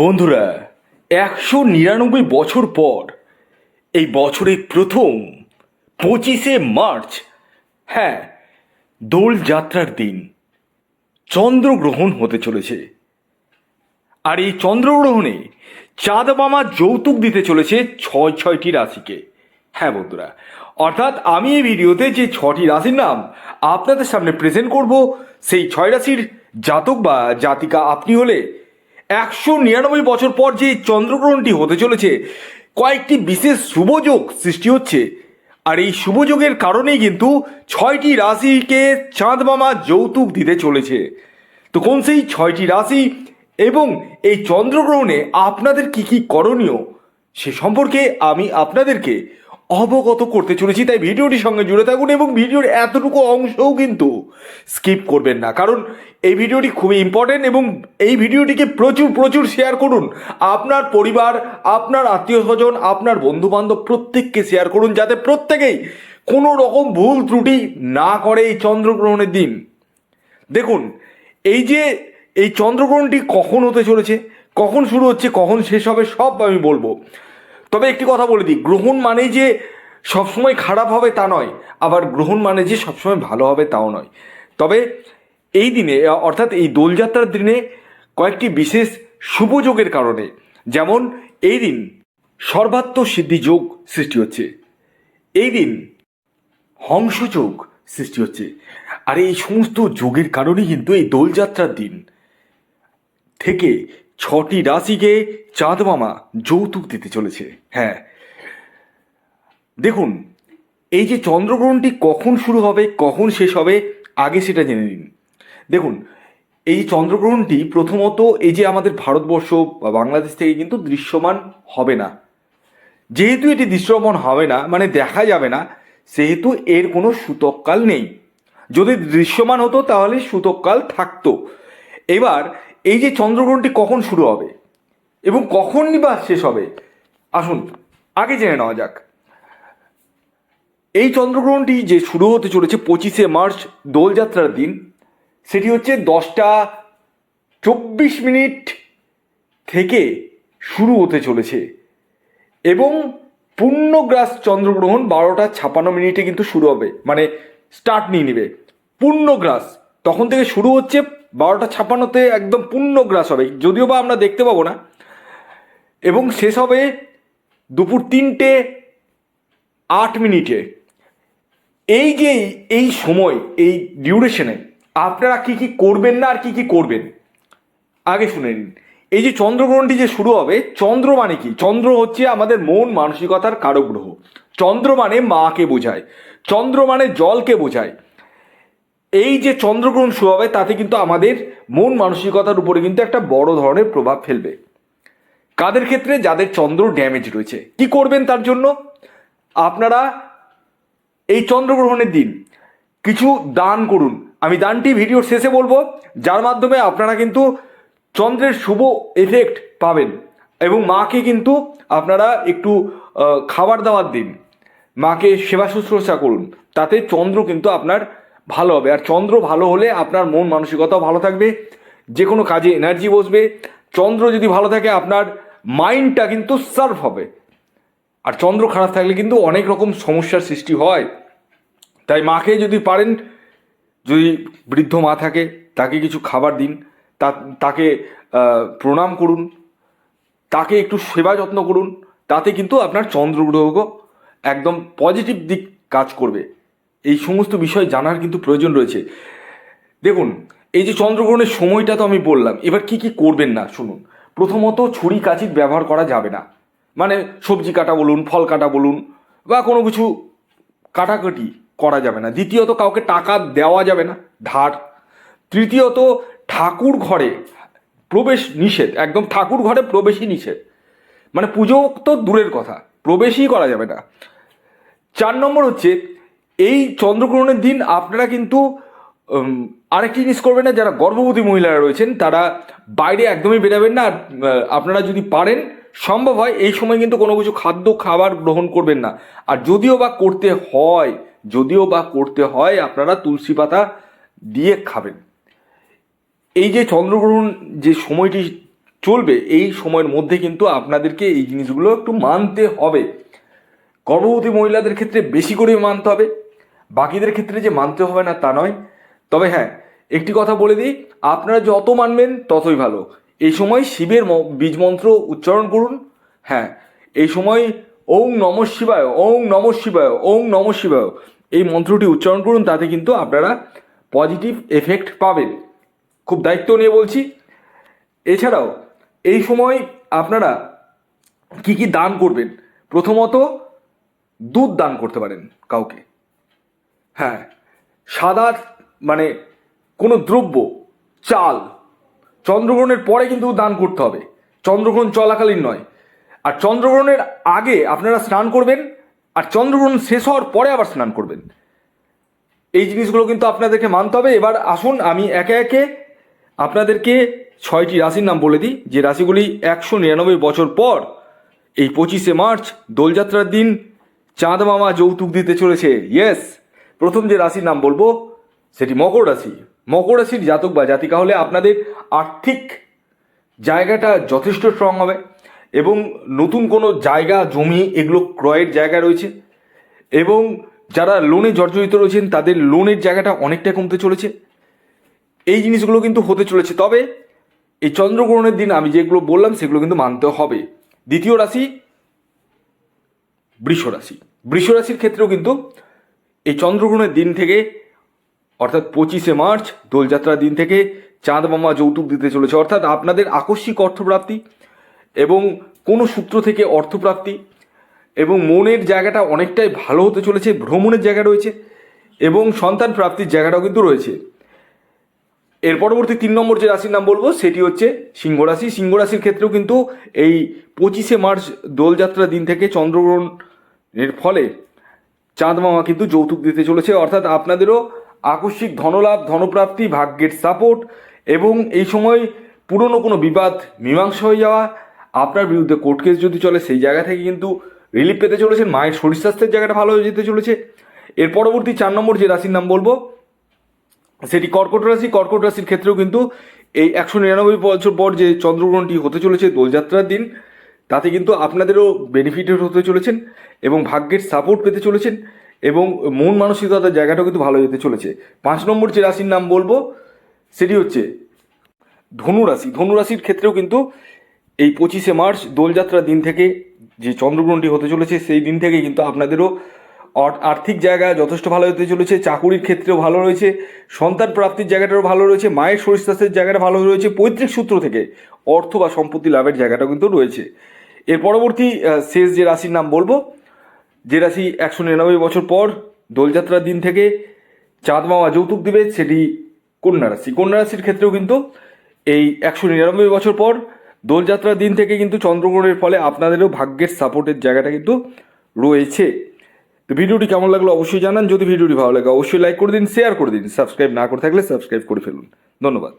বন্ধুরা, একশো নিরানব্বই বছর পর, এই বছরের প্রথম পঁচিশে মার্চ হ্যাঁ দোলযাত্রার দিন চন্দ্রগ্রহণ হতে চলেছে। আর এই চন্দ্রগ্রহণে চাঁদ মামা যৌতুক দিতে চলেছে ছয় ছয়টি রাশিকে। হ্যাঁ বন্ধুরা, অর্থাৎ আমি এই ভিডিওতে যে ছটি রাশির নাম আপনাদের সামনে প্রেজেন্ট করব, সেই ছয় রাশির জাতক বা জাতিকা আপনি হলে একশো নিরানব্বই বছর পর যে চন্দ্রগ্রহণটি হতে চলেছে, কয়েকটি বিশেষ শুভযোগ সৃষ্টি হচ্ছে। আর এই শুভযোগের কারণেই কিন্তু ছয়টি রাশিকে চাঁদ মামা যৌতুক দিতে চলেছে। তো কোন সেই ছয়টি রাশি এবং এই চন্দ্রগ্রহণে আপনাদের কি কি করণীয়, সে সম্পর্কে আমি আপনাদেরকে অবগত করতে চলেছি, তাই ভিডিওটির সঙ্গে জুড়ে থাকুন এবং ভিডিওর এতটুকু অংশও কিন্তু স্কিপ করবেন না। কারণ এই ভিডিওটি খুবই ইম্পর্টেন্ট এবং এই ভিডিওটিকে প্রচুর প্রচুর শেয়ার করুন। আপনার পরিবার, আপনার আত্মীয় স্বজন আপনার বন্ধু বান্ধব প্রত্যেককে শেয়ার করুন, যাতে প্রত্যেকেই কোনো রকম ভুল ত্রুটি না করে এই চন্দ্রগ্রহণের দিন। দেখুন, এই যে এই চন্দ্রগ্রহণটি কখন হতে চলেছে, কখন শুরু হচ্ছে, কখন শেষ হবে, সব আমি বলব। তবে একটি কথা বলে দিই, গ্রহণ মানে যে সবসময় খারাপ হবে তা নয়, আবার গ্রহণ মানে যে সবসময় ভালো হবে তাও নয়। তবে এই দিনে, অর্থাৎ এই দোলযাত্রার দিনে কয়েকটি বিশেষ শুভযোগের কারণে, যেমন এই দিন সর্বাত্ম সিদ্ধি যোগ সৃষ্টি হচ্ছে, এই দিন হংসযোগ সৃষ্টি হচ্ছে। আর এই সমস্ত যোগের কারণেই কিন্তু এই দোলযাত্রার দিন থেকে ছটি রাশিকে চাঁদ মামা যৌতুক দিতে চলেছে। হ্যাঁ। দেখুন, এই যে চন্দ্রগ্রহণটি কখন শুরু হবে, কখন শেষ হবে, আগে সেটা জেনে নিন। দেখুন, এই চন্দ্রগ্রহণটি প্রথমত এই যে আমাদের ভারতবর্ষ বা বাংলাদেশ থেকে কিন্তু দৃশ্যমান হবে না। যেহেতু এটি দৃশ্যমান হবে না মানে দেখা যাবে না, সেহেতু এর কোনো সূতককাল নেই। যদি দৃশ্যমান হতো, তাহলে সূতককাল থাকতো। এবার এই যে চন্দ্রগ্রহণটি কখন শুরু হবে? এবং কখন বা শেষ হবে? আসুন, আগে জেনে নেওয়া যাক। এই চন্দ্রগ্রহণটি যে শুরু হতে চলেছে পঁচিশে মার্চ দোলযাত্রার দিন, সেটি হচ্ছে দশটা চব্বিশ মিনিট থেকে শুরু হতে চলেছে। এবং পূর্ণগ্রাস চন্দ্রগ্রহণ বারোটা ছাপান্ন মিনিটে কিন্তু শুরু হবে। মানে স্টার্ট নিয়ে নেবে। পূর্ণগ্রাস তখন থেকে শুরু হচ্ছে বারোটা ছাপান্নতে একদম পূর্ণগ্রাস হবে। যদিও বা আমরা দেখতে পাবো না। এবং শেষ হবে দুপুর তিনটে আট মিনিটে। এই যে এই সময়, এই ডিউরেশনে আপনারা কি কি করবেন না আর কি কি করবেন? আগে শুনে নিন। এই যে চন্দ্রগ্রহণটি যে শুরু হবে, চন্দ্র মানে কি? চন্দ্র হচ্ছে আমাদের মন মানসিকতার কারক গ্রহ চন্দ্র মানে মাকে বোঝায়। চন্দ্র মানে জলকে বোঝায়। এই যে চন্দ্রগ্রহণ শুরু হবে, তাতে কিন্তু আমাদের মন মানসিকতার উপরে কিন্তু একটা বড় ধরনের প্রভাব ফেলবে। কাদের ক্ষেত্রে? যাদের চন্দ্র ড্যামেজ রয়েছে। কি করবেন তার জন্য? আপনারা এই চন্দ্রগ্রহণের দিন কিছু দান করুন। আমি দানটি ভিডিওর শেষে বলব, যার মাধ্যমে আপনারা কিন্তু চন্দ্রের শুভ এফেক্ট পাবেন এবং মাকে কিন্তু আপনারা একটু খাবার দাবার দিন। মাকে সেবা শুশ্রূষা করুন। তাতে চন্দ্র কিন্তু আপনার ভালো হবে। আর চন্দ্র ভালো হলে আপনার মন মানসিকতাও ভালো থাকবে যে কোনো কাজে এনার্জি বসবে। চন্দ্র যদি ভালো থাকে, আপনার মাইন্ডটা কিন্তু সার্ভ হবে। আর চন্দ্র খারাপ থাকলে কিন্তু অনেক রকম সমস্যার সৃষ্টি হয়। তাই মাকে যদি পারেন, যদি বৃদ্ধ মা থাকে, তাকে কিছু খাবার দিন। তা, তাকে প্রণাম করুন। তাকে একটু সেবা যত্ন করুন। তাতে কিন্তু আপনার চন্দ্রগ্রহ একদম পজিটিভ দিক কাজ করবে। এই সমস্ত বিষয় জানার কিন্তু প্রয়োজন রয়েছে। দেখুন, এই যে চন্দ্রগ্রহণের সময়টা তো আমি বললাম, এবার কি কি করবেন না, শুনুন। প্রথমত ছুরি কাঁচির ব্যবহার করা যাবে না। মানে সবজি কাটা বলুন, ফল কাটা বলুন, বা কোনো কিছু কাটাকাটি করা যাবে না। দ্বিতীয়ত, কাউকে টাকা দেওয়া যাবে না, ধার। তৃতীয়ত, ঠাকুর ঘরে প্রবেশ নিষেধ, একদম ঠাকুর ঘরে প্রবেশই নিষেধ। মানে পুজো তো দূরের কথা, প্রবেশই করা যাবে না। চার নম্বর হচ্ছে এই চন্দ্রগ্রহণের দিন আপনারা কিন্তু আরেকটি জিনিস করবেন না, যারা গর্ভবতী মহিলারা রয়েছেন, তারা বাইরে একদমই বেরাবেন না, আর আপনারা যদি পারেন, সম্ভব হয় এই সময় কিন্তু কোনো কিছু খাদ্য, খাবার গ্রহণ করবেন না। আর যদিও বা করতে হয়, যদিও বা করতে হয়, আপনারা তুলসী পাতা দিয়ে খাবেন। এই যে চন্দ্রগ্রহণ যে সময়টি চলবে, এই সময়ের মধ্যে কিন্তু আপনাদেরকে এই জিনিসগুলো একটু মানতে হবে। গর্ভবতী মহিলাদের ক্ষেত্রে বেশি করে মানতে হবে। বাকিদের ক্ষেত্রে যে মানতে হবে না তা নয়। তবে হ্যাঁ একটি কথা বলে দিই, আপনারা যত মানবেন ততই ভালো। এই সময় শিবের বীজ মন্ত্র উচ্চারণ করুন। হ্যাঁ এই সময় ওং নম শিবায়, ওং নম শিবায়, ওং নম শিবায় এই মন্ত্রটি উচ্চারণ করুন, তাতে কিন্তু আপনারা পজিটিভ এফেক্ট পাবেন। খুব দায়িত্ব নিয়ে বলছি। এছাড়াও, এই সময় আপনারা কি কি দান করবেন? প্রথমত দুধ দান করতে পারেন কাউকে। হ্যাঁ সাদা মানে কোনো দ্রব্য, চাল, চন্দ্রগ্রহণের পরে কিন্তু দান করতে হবে। চন্দ্রগ্রহণ চলাকালীন নয়। আর চন্দ্রগ্রহণের আগে আপনারা স্নান করবেন, আর চন্দ্রগ্রহণ শেষ হওয়ার পরে আবার স্নান করবেন। এই জিনিসগুলো কিন্তু আপনাদেরকে মানতে হবে। এবার আসুন, আমি একে একে আপনাদেরকে ছয়টি রাশির নাম বলে দিই। যে রাশিগুলি একশো নিরানব্বই বছর পর, এই পঁচিশে মার্চ, দোলযাত্রার দিন, চাঁদ মামা যৌতুক দিতে চলেছে। ইয়েস প্রথম যে রাশির নাম বলব, সেটি মকর রাশি। মকর রাশির জাতক বা জাতিকা হলে আপনাদের আর্থিক জায়গাটা যথেষ্ট স্ট্রং হবে এবং নতুন কোনো জায়গা, জমি এগুলো ক্রয়ের জায়গা রয়েছে এবং যারা লোনে জর্জরিত রয়েছেন, তাদের লোনের জায়গাটা অনেকটা কমতে চলেছে। এই জিনিসগুলো কিন্তু হতে চলেছে। তবে এই চন্দ্রগ্রহণের দিন আমি যেগুলো বললাম, সেগুলো কিন্তু মানতে হবে। দ্বিতীয় রাশি বৃষ রাশি বৃষ রাশির ক্ষেত্রেও কিন্তু এই চন্দ্রগ্রহণের দিন থেকে, অর্থাৎ পঁচিশে মার্চ, দোলযাত্রার দিন থেকে চাঁদ মামা যৌতুক দিতে চলেছে। অর্থাৎ আপনাদের আকস্মিক অর্থপ্রাপ্তি এবং কোনো সূত্র থেকে অর্থপ্রাপ্তি এবং মনের জায়গাটা অনেকটাই ভালো হতে চলেছে, ভ্রমণের জায়গা রয়েছে এবং সন্তান প্রাপ্তির জায়গাটাও কিন্তু রয়েছে। এর পরবর্তী তিন নম্বর যে রাশির নাম বলব, সেটি হচ্ছে সিংহ রাশি। সিংহ রাশির ক্ষেত্রেও কিন্তু এই পঁচিশে মার্চ দোলযাত্রার দিন থেকে চন্দ্রগ্রহণের ফলে চাঁদ মামা কিন্তু যৌতুক দিতে চলেছে। অর্থাৎ আপনাদেরও আকস্মিক ধনলাভ, ধনপ্রাপ্তি, ভাগ্যের সাপোর্ট এবং এই সময় পুরনো কোনো বিবাদ, মীমাংসা হয়ে যাওয়া, আপনার বিরুদ্ধে কোর্ট কেস যদি চলে, সেই জায়গা থেকে কিন্তু রিলিফ পেতে চলেছেন। মায়ের শরীর স্বাস্থ্যের জায়গাটা ভালো হয়ে যেতে চলেছে। এর পরবর্তী চার নম্বর যে রাশির নাম বলব, সেটি কর্কট রাশি। কর্কট রাশির ক্ষেত্রেও কিন্তু এই একশো নিরানব্বই বছর পর যে চন্দ্রগ্রহণটি হতে চলেছে দোলযাত্রার দিন তাতে কিন্তু আপনাদেরও বেনিফিটেড হতে চলেছেন এবং ভাগ্যের সাপোর্ট পেতে চলেছেন এবং মন মানসিকতার জায়গাটাও কিন্তু ভালো যেতে চলেছে। পাঁচ নম্বর যে রাশির নাম বলব, সেটি হচ্ছে ধনু রাশি। ধনু রাশির ক্ষেত্রেও কিন্তু এই পঁচিশে মার্চ দোলযাত্রার দিন থেকে যে চন্দ্রগ্রহণটি হতে চলেছে, সেই দিন থেকে কিন্তু আপনাদেরও আর্থিক জায়গা যথেষ্ট ভালো হতে চলেছে, চাকুরির ক্ষেত্রেও ভালো রয়েছে, সন্তান প্রাপ্তির জায়গাটাও ভালো রয়েছে, মায়ের শরীর স্বাস্থ্যের জায়গাটা ভালো রয়েছে, পৈতৃক সূত্র থেকে অর্থ বা সম্পত্তি লাভের জায়গাটাও কিন্তু রয়েছে। এর পরবর্তী শেষ যে রাশির নাম বলব, যে রাশি একশো নিরানব্বই বছর পর দোলযাত্রার দিন থেকে চাঁদ মামা যৌতুক দেবে, সেটি কন্যা রাশি। কন্যা রাশির ক্ষেত্রেও কিন্তু এই একশো নিরানব্বই বছর পর দোলযাত্রার দিন থেকে কিন্তু চন্দ্রগ্রহণের ফলে আপনাদেরও ভাগ্যের সাপোর্টের জায়গাটা কিন্তু রয়েছে। তো ভিডিওটি কেমন লাগল অবশ্যই জানান। যদি ভিডিওটি ভালো লাগে, অবশ্যই লাইক করে দিন শেয়ার করে দিন। সাবস্ক্রাইব না করে থাকলে সাবস্ক্রাইব করে ফেলুন। ধন্যবাদ।